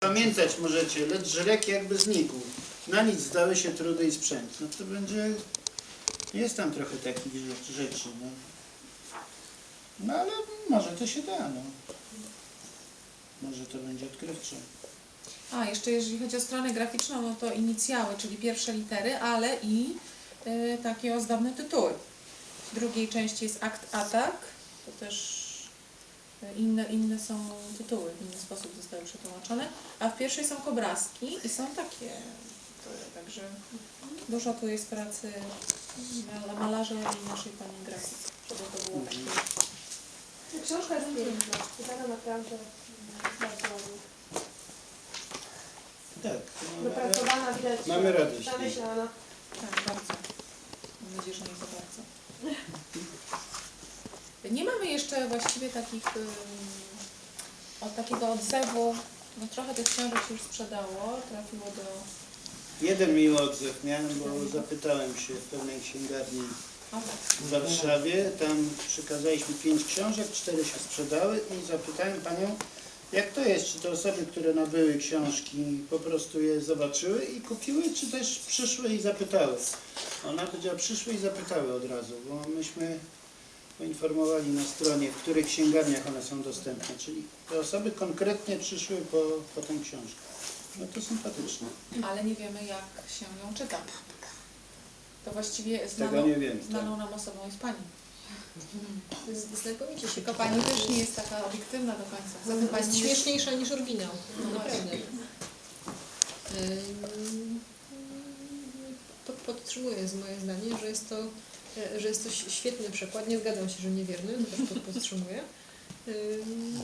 Pamiętać możecie, lecz żrek jakby znikł. Na nic zdały się trudy i sprzęt. No to będzie... Jest tam trochę takich rzeczy, no. no ale może to się da, no. Może to będzie odkrywcze. A, jeszcze jeżeli chodzi o stronę graficzną, no to inicjały, czyli pierwsze litery, ale i y, takie ozdobne tytuły. W drugiej części jest akt atak, to też inne, inne są tytuły, w inny sposób zostały przetłumaczone, a w pierwszej są kobrazki i są takie, także dużo tu jest pracy mal- malarza i naszej pani grafiki, żeby to było takie Książka jest piękna. Wydana naprawdę bardzo. Tak. no, Wypracowana, widać. Mamy radość. Zamyślana. Tak, bardzo. Mam nadzieję, że nie za bardzo. Jeszcze właściwie takich od takiego odzewu, no trochę tych książek się już sprzedało, trafiło do... Jeden miły odzew miałem, bo zapytałem się w pewnej księgarni w Warszawie. Tam przekazaliśmy pięć książek, cztery się sprzedały i zapytałem panią, jak to jest, czy to osoby, które nabyły książki po prostu je zobaczyły i kupiły, czy też przyszły i zapytały. Ona powiedziała, przyszły i zapytały od razu, bo myśmy poinformowali na stronie, w których księgarniach one są dostępne, czyli te osoby konkretnie przyszły po, po tę książkę. No to sympatyczne. Ale nie wiemy, jak się ją czyta. To właściwie znaną, nie wiem. Tak. znaną nam osobą jest pani. Znakomicie się Tylko pani też nie jest taka obiektywna do końca. Zatem Jest pani śmieszniejsza niż oryginał. No Naprawdę. Podtrzymuję z moje zdanie, że jest to, że jest to świetny przykład. Nie zgadzam się, że niewierny, to też pod- podtrzymuję. Ym,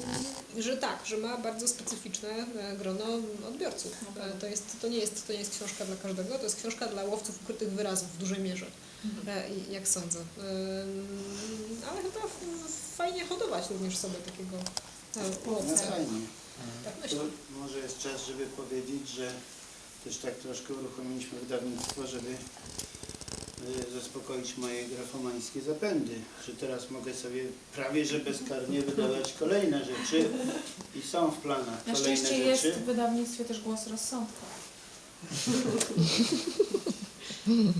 Że tak, że ma bardzo specyficzne e, grono odbiorców. E, To, jest, to, nie jest, to nie jest książka dla każdego, to jest książka dla łowców ukrytych wyrazów w dużej mierze, Mhm. e, i- jak sądzę. Ale chyba fajnie hodować również sobie takiego e, fajnie. Tak To może jest czas, żeby powiedzieć, że też tak troszkę uruchomiliśmy wydawnictwo, żeby zaspokoić moje grafomańskie zapędy, że teraz mogę sobie prawie że bezkarnie wydawać kolejne rzeczy i są w planach Na kolejne szczęście jest rzeczy. w wydawnictwie też głos rozsądku.